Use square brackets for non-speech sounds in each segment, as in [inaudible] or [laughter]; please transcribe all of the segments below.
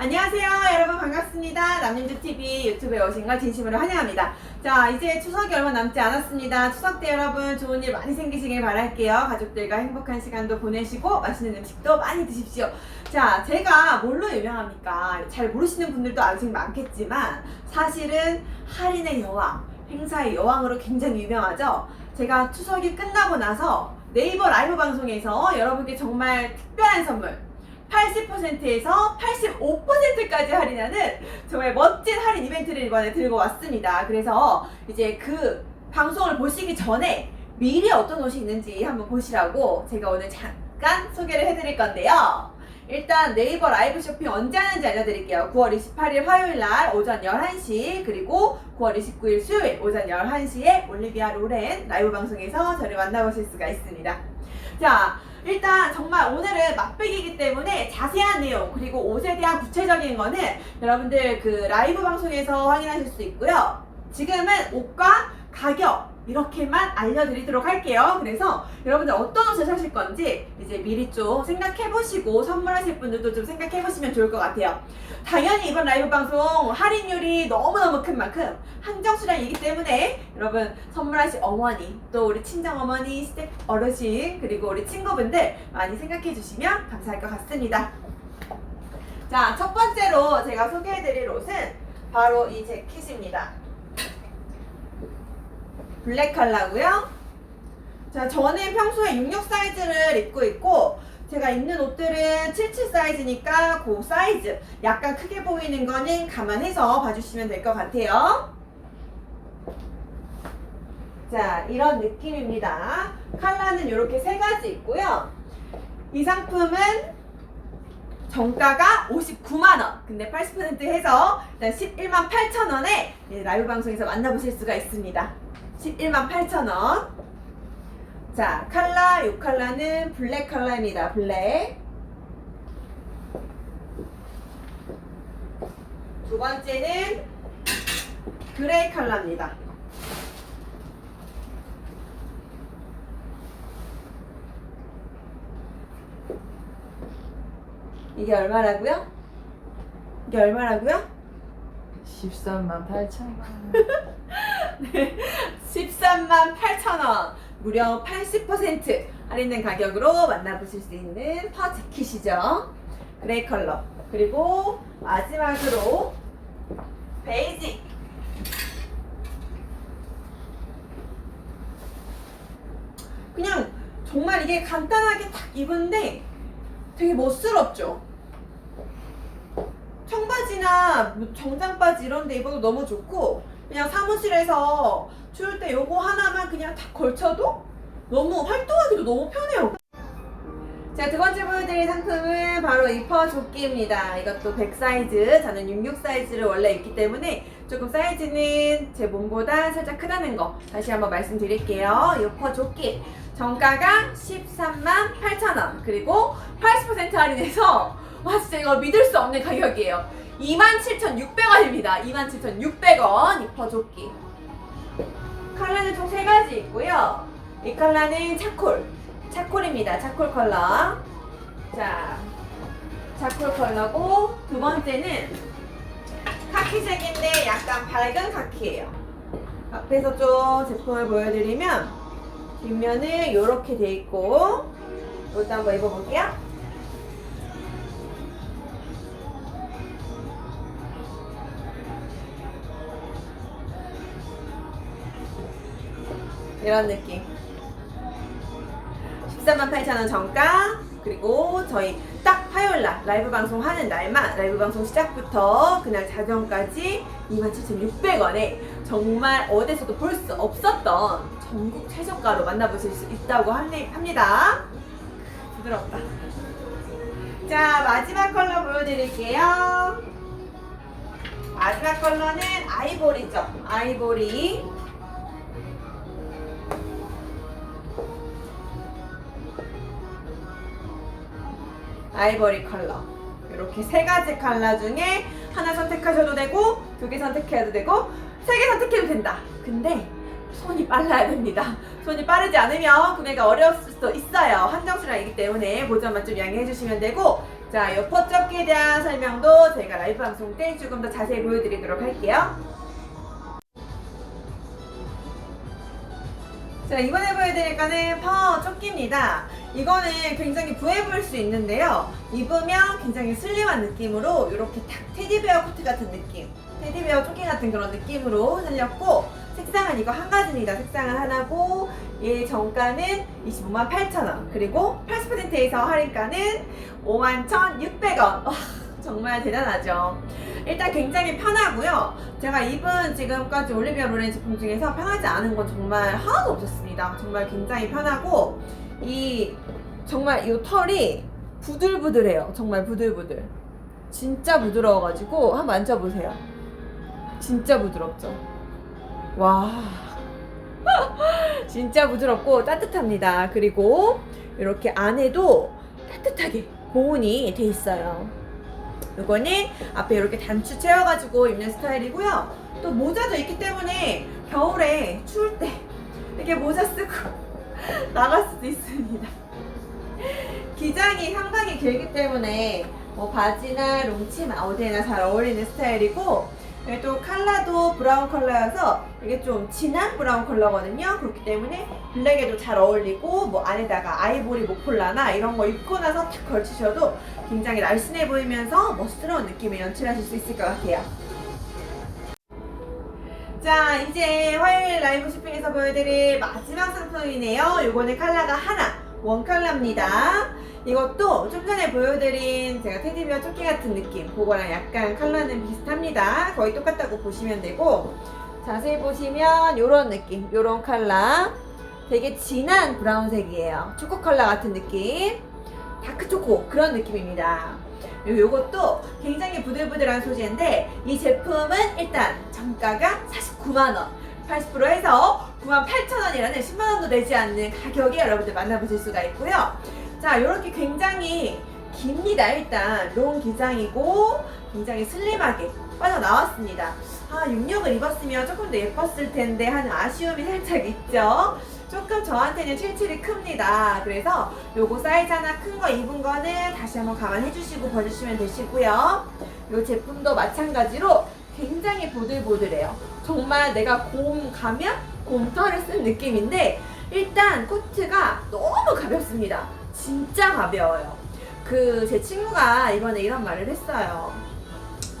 안녕하세요 여러분 반갑습니다. 남민주TV 유튜브에 오신 걸 진심으로 환영합니다. 자 이제 추석이 얼마 남지 않았습니다. 추석 때 여러분 좋은 일 많이 생기시길 바랄게요. 가족들과 행복한 시간도 보내시고 맛있는 음식도 많이 드십시오. 자 제가 뭘로 유명합니까? 잘 모르시는 분들도 아직 많겠지만 사실은 할인의 여왕 행사의 여왕으로 굉장히 유명하죠. 제가 추석이 끝나고 나서 네이버 라이브 방송에서 여러분께 정말 특별한 선물 80%에서 85%까지 할인하는 정말 멋진 할인 이벤트를 이번에 들고 왔습니다. 그래서 이제 그 방송을 보시기 전에 미리 어떤 옷이 있는지 한번 보시라고 제가 오늘 잠깐 소개를 해드릴 건데요. 일단 네이버 라이브 쇼핑 언제 하는지 알려드릴게요. 9월 28일 화요일 날 오전 11시 그리고 9월 29일 수요일 오전 11시에 올리비아 로렌 라이브 방송에서 저를 만나보실 수가 있습니다. 자, 일단 정말 오늘은 맛배기이기 때문에 자세한 내용 그리고 옷에 대한 구체적인 거는 여러분들 그 라이브 방송에서 확인하실 수 있고요. 지금은 옷과 가격 이렇게만 알려드리도록 할게요. 그래서 여러분들 어떤 옷을 사실 건지 이제 미리 좀 생각해 보시고 선물하실 분들도 좀 생각해 보시면 좋을 것 같아요. 당연히 이번 라이브 방송 할인율이 너무너무 큰 만큼 한정 수량이기 때문에 여러분 선물하실 어머니 또 우리 친정 어머니 스텝 어르신 그리고 우리 친구분들 많이 생각해 주시면 감사할 것 같습니다. 자 첫 번째로 제가 소개해 드릴 옷은 바로 이 재킷입니다. 블랙 컬러고요. 자, 저는 평소에 66 사이즈를 입고 있고 제가 입는 옷들은 77 사이즈니까 그 사이즈 약간 크게 보이는 거는 감안해서 봐주시면 될 것 같아요. 자, 이런 느낌입니다. 컬러는 이렇게 세 가지 있고요. 이 상품은 정가가 59만원. 근데 80% 해서 일단 11만 8천원에 라이브 방송에서 만나보실 수가 있습니다. 11만 8천 원. 자, 컬러, 이 컬러는 블랙 컬러입니다. 블랙. 두 번째는 그레이 컬러입니다. 이게 얼마라고요? 이게 얼마라고요? 13만 8천 원. [laughs] 13만 8천 원. 무려 80% 할인된 가격으로 만나보실 수 있는 퍼 재킷이죠. 그레이 컬러. 그리고 마지막으로 베이지 그냥 정말 이게 간단하게 딱 입은데 되게 멋스럽죠? 청바지나 뭐 정장 바지 이런 데 입어도 너무 좋고 그냥 사무실에서 추울 때 요거 하나만 그냥 탁 걸쳐도 너무 활동하기도 너무 편해요. 자, 두 번째 보여드릴 상품은 바로 이퍼 조끼입니다. 이것도 100 사이즈, 저는 66 사이즈를 원래 입기 때문에 조금 사이즈는 제 몸보다 살짝 크다는 거 다시 한번 말씀드릴게요. 이퍼 조끼 정가가 13만 8천 원 그리고 80% 할인해서 와 진짜 이거 믿을 수 없는 가격이에요. 27,600원입니다. 27,600원 이 퍼 조끼. 컬러는 총 세 가지 있고요. 이 컬러는 차콜. 차콜입니다. 차콜 컬러. 자, 차콜 컬러고 두 번째는 카키색인데 약간 밝은 카키예요. 앞에서 좀 제품을 보여드리면 뒷면은 이렇게 돼 있고 이것도 한번 입어볼게요. 이런 느낌. 13만 8천원 정가. 그리고 저희 딱 화요일날 라이브 방송 하는 날만 라이브 방송 시작부터 그날 자정까지 27,600원에 정말 어디서도 볼 수 없었던 전국 최저가로 만나보실 수 있다고 합니- 합니다. 부드럽다. 자 마지막 컬러 보여드릴게요. 마지막 컬러는 아이보리죠. 아이보리 아이보리 컬러. 이렇게 세 가지 컬러 중에 하나 선택하셔도 되고 두 개 선택해도 되고 세 개 선택해도 된다. 근데 손이 빨라야 됩니다. 손이 빠르지 않으면 구매가 어려울 수도 있어요. 한정 수량이기 때문에 보조만 좀 양해해 주시면 되고 자, 이 퍼접기에 대한 설명도 저희가 라이브 방송 때 조금 더 자세히 보여드리도록 할게요. 자, 이번에 보여드릴 거는 파워 조끼입니다. 이거는 굉장히 부해 보일 수 있는데요. 입으면 굉장히 슬림한 느낌으로 이렇게 탁 테디베어 코트 같은 느낌, 테디베어 조끼 같은 그런 느낌으로 살렸고 색상은 이거 한 가지입니다. 색상은 하나고 이 정가는 25만 8천 원 그리고 80%에서 할인가는 5만 1,600원. 와, 정말 대단하죠. 일단 굉장히 편하고요. 제가 입은 지금까지 올리비아 로렌 제품 중에서 편하지 않은 건 정말 하나도 없었습니다. 정말 굉장히 편하고 이 정말 이 털이 부들부들해요. 정말 부들부들. 진짜 부드러워가지고 한번 만져보세요. 진짜 부드럽죠. 와. [laughs] 진짜 부드럽고 따뜻합니다. 그리고 이렇게 안에도 따뜻하게 보온이 돼 있어요. 이거는 앞에 이렇게 단추 채워가지고 입는 스타일이고요. 또 모자도 있기 때문에 겨울에 추울 때 이렇게 모자 쓰고 [laughs] 나갈 수도 있습니다. 기장이 상당히 길기 때문에 뭐 바지나 롱치마 어디에나 잘 어울리는 스타일이고 네, 또 컬러도 브라운 컬러여서 이게 좀 진한 브라운 컬러거든요. 그렇기 때문에 블랙에도 잘 어울리고 뭐 안에다가 아이보리 목폴라나 이런 거 입고 나서 탁 걸치셔도 굉장히 날씬해 보이면서 멋스러운 느낌을 연출하실 수 있을 것 같아요. 자 이제 화요일 라이브 쇼핑에서 보여드릴 마지막 상품이네요. 요거는 컬러가 하나 원 컬러입니다. 이것도 좀 전에 보여드린 제가 테디베어 조끼 같은 느낌 그거랑 약간 컬러는 비슷합니다. 거의 똑같다고 보시면 되고 자세히 보시면 요런 느낌 요런 컬러 되게 진한 브라운색이에요. 초코 컬러 같은 느낌 다크 초코 그런 느낌입니다. 요- 요것도 굉장히 부들부들한 소재인데 이 제품은 일단 정가가 49만원 80% 해서 98,000원이라는 10만원도 되지 않는 가격에 여러분들 만나보실 수가 있고요 자 이렇게 굉장히 깁니다 일단 롱 기장이고 굉장히 슬림하게 빠져나왔습니다 아 66을 입었으면 조금 더 예뻤을 텐데 하는 아쉬움이 살짝 있죠 조금 저한테는 77이 큽니다 그래서 요거 사이즈 하나 큰 거 입은 거는 다시 한번 감안해 주시고 버리시면 되시고요. 요 제품도 마찬가지로 굉장히 보들보들해요. 정말 내가 곰 가면 곰털을 쓴 느낌인데 일단 코트가 너무 가볍습니다. 진짜 가벼워요. 그 제 친구가 이번에 이런 말을 했어요.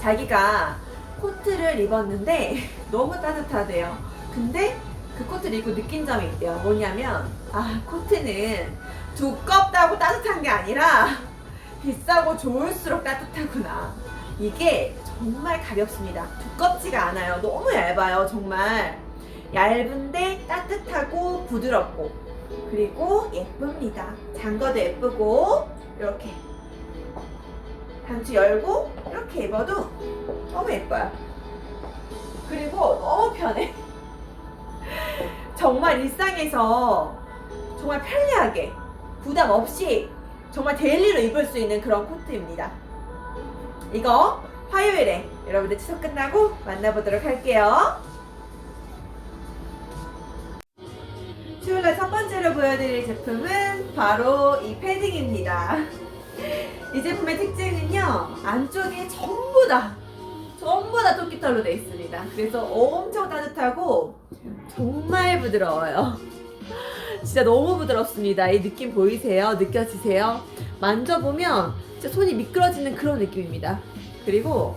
자기가 코트를 입었는데 [laughs] 너무 따뜻하대요. 근데 그 코트를 입고 느낀 점이 있대요. 뭐냐면 아 코트는 두껍다고 따뜻한 게 아니라 [laughs] 비싸고 좋을수록 따뜻하구나. 이게 정말 가볍습니다. 두껍지가 않아요. 너무 얇아요. 정말 얇은데 따뜻하고 부드럽고 그리고 예쁩니다. 장거도 예쁘고 이렇게 단추 열고 이렇게 입어도 너무 예뻐요. 그리고 너무 편해. [laughs] 정말 일상에서 정말 편리하게 부담 없이 정말 데일리로 입을 수 있는 그런 코트입니다. 이거 화요일에 여러분들 추석 끝나고 만나보도록 할게요. 수요일날 첫 번째로 보여드릴 제품은 바로 이 패딩입니다. [laughs] 이 제품의 특징은요, 안쪽에 전부 다, 전부 다 토끼털로 되어 있습니다. 그래서 엄청 따뜻하고 정말 부드러워요. [laughs] 진짜 너무 부드럽습니다. 이 느낌 보이세요? 느껴지세요? 만져보면 진짜 손이 미끄러지는 그런 느낌입니다. 그리고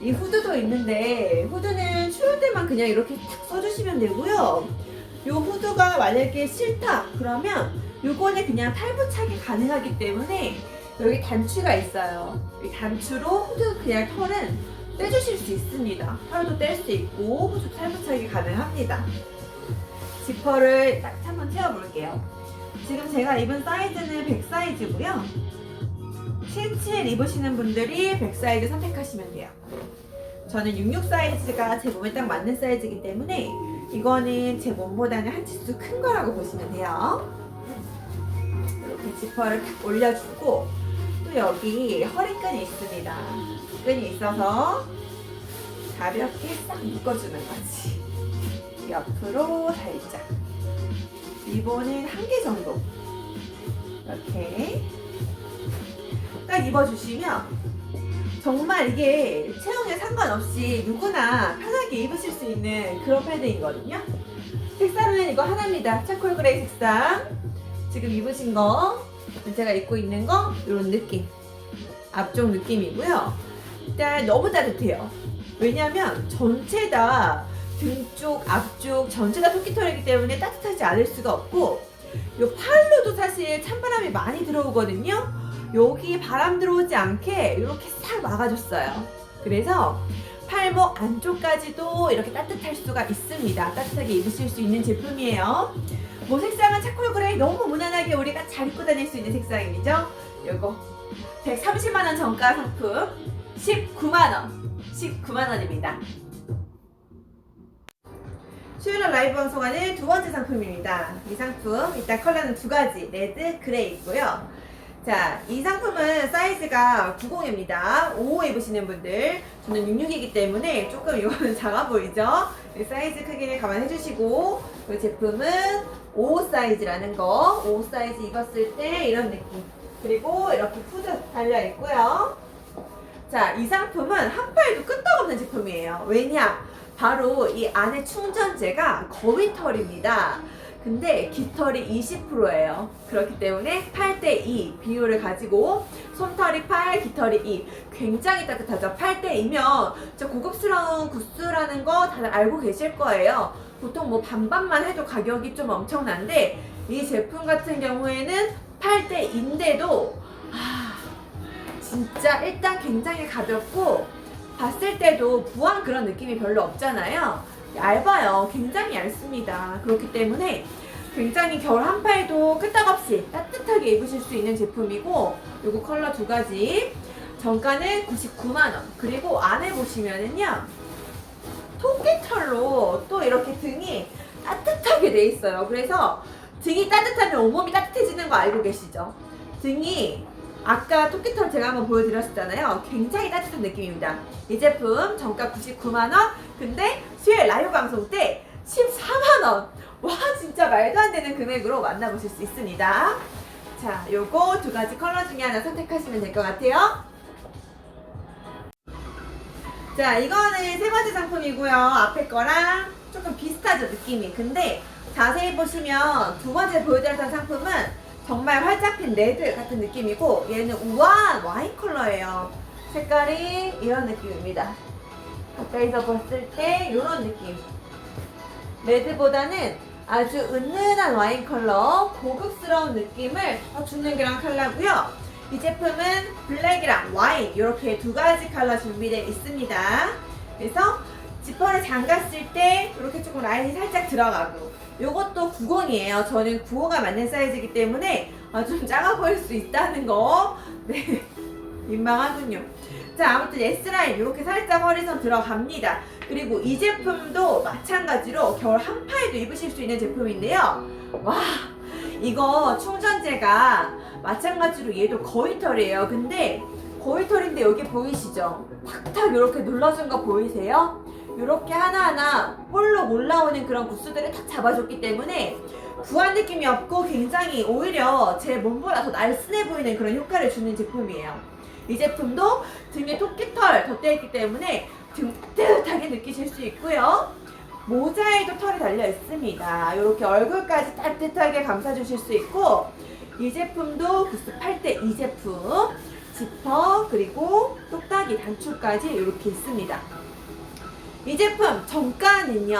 이 후드도 있는데 후드는 추울 때만 그냥 이렇게 탁 써주시면 되고요. 이 후드가 만약에 싫다 그러면 요거는 그냥 탈부착이 가능하기 때문에 여기 단추가 있어요. 이 단추로 후드 그냥 털은 떼주실 수 있습니다. 털도 뗄 수 있고 후드 탈부착이 가능합니다. 지퍼를 딱 한번 채워볼게요. 지금 제가 입은 사이즈는 100 사이즈고요. 77 입으시는 분들이 100 사이즈 선택하시면 돼요. 저는 66 사이즈가 제 몸에 딱 맞는 사이즈이기 때문에 이거는 제 몸보다는 한 치수 큰 거라고 보시면 돼요. 이렇게 지퍼를 딱 올려주고 또 여기 허리끈이 있습니다. 끈이 있어서 가볍게 싹 묶어주는 거지. 옆으로 살짝 리본은 한 개 정도 이렇게 딱 입어주시면 정말 이게 체형에 상관없이 누구나 편하게 입으실 수 있는 그런 패딩이거든요. 색상은 이거 하나입니다. 차콜 그레이 색상. 지금 입으신 거, 제가 입고 있는 거, 이런 느낌. 앞쪽 느낌이고요. 일단 너무 따뜻해요. 왜냐면 전체 다 등쪽, 앞쪽 전체 다 토끼털이기 때문에 따뜻하지 않을 수가 없고 요 팔로도 사실 찬바람이 많이 들어오거든요. 여기 바람 들어오지 않게 이렇게 싹 막아줬어요. 그래서 팔목 안쪽까지도 이렇게 따뜻할 수가 있습니다. 따뜻하게 입으실 수 있는 제품이에요. 뭐 색상은 차콜 그레이 너무 무난하게 우리가 잘 입고 다닐 수 있는 색상이죠. 요거 130만 원 정가 상품 19만 원, 19만 원입니다. 수요일 라이브 방송하는 두 번째 상품입니다. 이 상품 일단 컬러는 두 가지 레드, 그레이 있고요. 자, 이 상품은 사이즈가 90입니다. 55 입으시는 분들. 저는 66이기 때문에 조금 이거는 [laughs] 작아 보이죠? 이 사이즈 크기를 감안해 주시고, 이 제품은 55 사이즈라는 거. 55 사이즈 입었을 때 이런 느낌. 그리고 이렇게 후드 달려 있고요. 자, 이 상품은 한 팔도 끄떡없는 제품이에요. 왜냐? 바로 이 안에 충전재가 거위털입니다. 근데 깃털이 20%예요. 그렇기 때문에 8대 2 비율을 가지고 솜털이 8, 깃털이 2. 굉장히 따뜻하죠. 8대 2면 저 고급스러운 구스라는 거 다들 알고 계실 거예요. 보통 뭐 반반만 해도 가격이 좀 엄청난데 이 제품 같은 경우에는 8대 2인데도 아, 진짜 일단 굉장히 가볍고 봤을 때도 부한 그런 느낌이 별로 없잖아요. 얇아요. 굉장히 얇습니다. 그렇기 때문에 굉장히 겨울 한팔도 끄떡없이 따뜻하게 입으실 수 있는 제품이고 요거 컬러 두 가지 정가는 99만원 그리고 안에 보시면은요 토끼털로 또 이렇게 등이 따뜻하게 돼 있어요. 그래서 등이 따뜻하면 온몸이 따뜻해지는 거 알고 계시죠? 등이 아까 토끼털 제가 한번 보여드렸었잖아요. 굉장히 따뜻한 느낌입니다. 이 제품 정가 99만원. 근데 수요일 라이브 방송 때 14만원. 와, 진짜 말도 안 되는 금액으로 만나보실 수 있습니다. 자, 요거 두 가지 컬러 중에 하나 선택하시면 될 것 같아요. 자, 이거는 세 번째 상품이고요. 앞에 거랑 조금 비슷하죠, 느낌이. 근데 자세히 보시면 두 번째 보여드렸던 상품은 정말 활짝 핀 레드 같은 느낌이고 얘는 우아한 와인 컬러예요. 색깔이 이런 느낌입니다. 가까이서 봤을 때 이런 느낌. 레드보다는 아주 은은한 와인 컬러, 고급스러운 느낌을 더 주는 그런 컬러고요. 이 제품은 블랙이랑 와인 이렇게 두 가지 컬러 준비되어 있습니다. 그래서 지퍼를 잠갔을 때 이렇게 조금 라인이 살짝 들어가고 요것도 90이에요. 저는 95가 맞는 사이즈이기 때문에 아, 좀 작아 보일 수 있다는 거. 네. [laughs] 민망하군요. 자, 아무튼 S라인 이렇게 살짝 허리선 들어갑니다. 그리고 이 제품도 마찬가지로 겨울 한파에도 입으실 수 있는 제품인데요. 와, 이거 충전재가 마찬가지로 얘도 거위털이에요. 근데 거위털인데 여기 보이시죠? 탁탁 이렇게 눌러준 거 보이세요? 이렇게 하나하나 볼록 올라오는 그런 구스들을 탁 잡아줬기 때문에 부한 느낌이 없고 굉장히 오히려 제 몸보다 더 날씬해 보이는 그런 효과를 주는 제품이에요. 이 제품도 등에 토끼털 덧대있기 때문에 등 따뜻하게 느끼실 수 있고요. 모자에도 털이 달려 있습니다. 이렇게 얼굴까지 따뜻하게 감싸주실 수 있고 이 제품도 구스 8대 2 제품 지퍼 그리고 똑딱이 단추까지 이렇게 있습니다. 이 제품 정가는요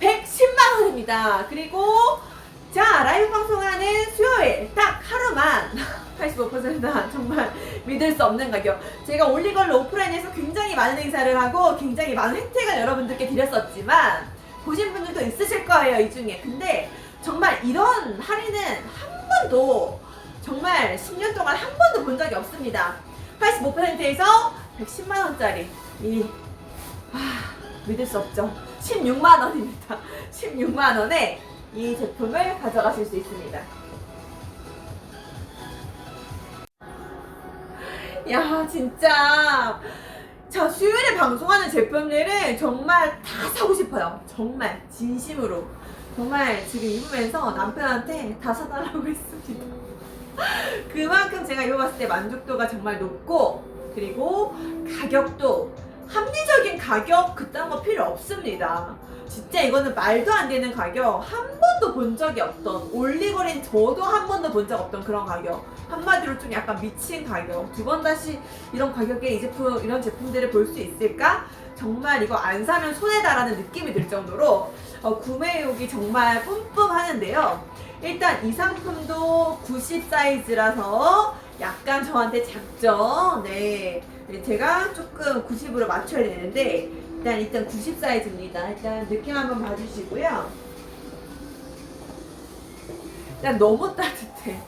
110만 원입니다. 그리고 자 라이브 방송하는 수요일 딱 하루만 [laughs] 85%다 정말 믿을 수 없는 가격. 제가 올리걸로 오프라인에서 굉장히 많은 행사를 하고 굉장히 많은 혜택을 여러분들께 드렸었지만 보신 분들도 있으실 거예요 이 중에. 근데 정말 이런 할인은 한 번도 정말 10년 동안 한 번도 본 적이 없습니다. 85%에서 110만 원짜리 이 아, 믿을 수 없죠. 16만 원입니다. [laughs] 16만 원에 이 제품을 가져가실 수 있습니다. 야, 진짜. 자, 수요일에 방송하는 제품들은 정말 다 사고 싶어요. 정말, 진심으로. 정말 지금 입으면서 남편한테 다 사달라고 [laughs] 했습니다. 그만큼 제가 입어봤을 때 만족도가 정말 높고 그리고 가격도 합리적인 가격 그딴 거 필요 없습니다. 진짜 이거는 말도 안 되는 가격. 한 번도 본 적이 없던 올리거린 저도 한 번도 본 적 없던 그런 가격. 한마디로 좀 약간 미친 가격. 두 번 다시 이런 가격에 이 제품 이런 제품들을 볼 수 있을까? 정말 이거 안 사면 손해다라는 느낌이 들 정도로 어, 구매욕이 정말 뿜뿜 하는데요. 일단 이 상품도 90 사이즈라서 약간 저한테 작죠? 네 네, 제가 조금 90으로 맞춰야 되는데 일단 일단 90 사이즈입니다. 일단 느낌 한번 봐주시고요. 일단 너무 따뜻해.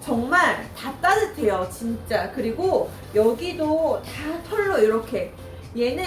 정말 다 따뜻해요, 진짜. 그리고 여기도 다 털로 이렇게 얘는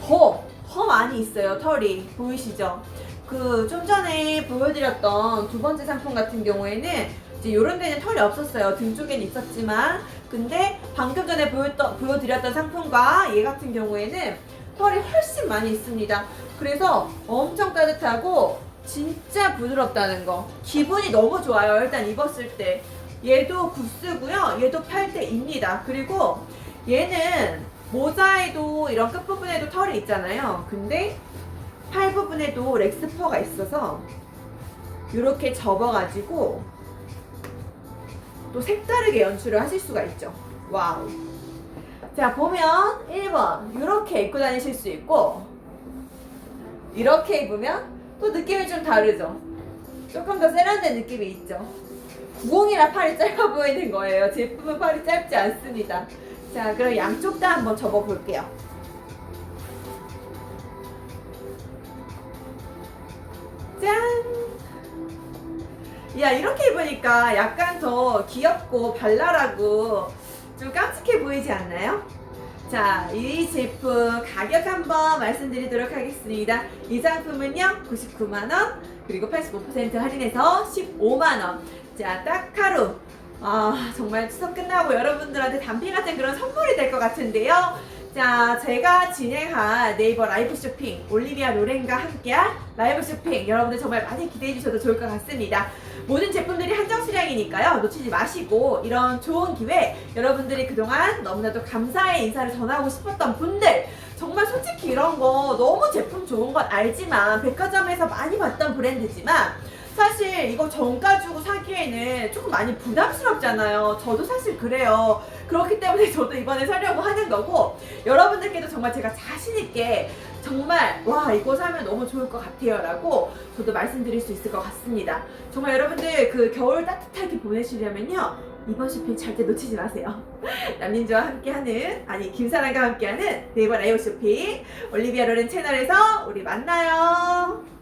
더, 더 많이 있어요, 털이. 보이시죠? 그 좀 전에 보여드렸던 두 번째 상품 같은 경우에는 이제 이런 데는 털이 없었어요. 등 쪽에는 있었지만. 근데 방금 전에 보였던, 보여드렸던 상품과 얘 같은 경우에는 털이 훨씬 많이 있습니다. 그래서 엄청 따뜻하고 진짜 부드럽다는 거. 기분이 너무 좋아요. 일단 입었을 때. 얘도 구스고요. 얘도 팔대입니다. 그리고 얘는 모자에도 이런 끝부분에도 털이 있잖아요. 근데 팔 부분에도 렉스퍼가 있어서 이렇게 접어가지고 또 색다르게 연출을 하실 수가 있죠. 와우. 자, 보면 1번 이렇게 입고 다니실 수 있고 이렇게 입으면 또 느낌이 좀 다르죠. 조금 더 세련된 느낌이 있죠. 구공이라 팔이 짧아 보이는 거예요. 제품은 팔이 짧지 않습니다. 자, 그럼 양쪽 다 한번 접어 볼게요. 짠! 야, 이렇게 입으니까 약간 더 귀엽고 발랄하고 좀 깜찍해 보이지 않나요? 자, 이 제품 가격 한번 말씀드리도록 하겠습니다. 이 상품은요, 99만원, 그리고 85% 할인해서 15만원. 자, 딱 하루. 아, 정말 추석 끝나고 여러분들한테 단비 같은 그런 선물이 될 것 같은데요. 자, 제가 진행한 네이버 라이브 쇼핑, 올리비아 로렌과 함께한 라이브 쇼핑, 여러분들 정말 많이 기대해 주셔도 좋을 것 같습니다. 모든 제품들이 한정 수량이니까요. 놓치지 마시고 이런 좋은 기회 여러분들이 그동안 너무나도 감사의 인사를 전하고 싶었던 분들 정말 솔직히 이런 거 너무 제품 좋은 건 알지만 백화점에서 많이 봤던 브랜드지만 사실 이거 정가 주고 사기에는 조금 많이 부담스럽잖아요. 저도 사실 그래요. 그렇기 때문에 저도 이번에 사려고 하는 거고 여러분들께도 정말 제가 자신 있게 정말 와 이거 사면 너무 좋을 것 같아요라고 저도 말씀드릴 수 있을 것 같습니다. 정말 여러분들 그 겨울 따뜻하게 보내시려면요 이번 쇼핑 절대 놓치지 마세요. [laughs] 남민주와 함께하는 아니 김사랑과 함께하는 네이버 라이브 쇼핑 올리비아 로렌 채널에서 우리 만나요.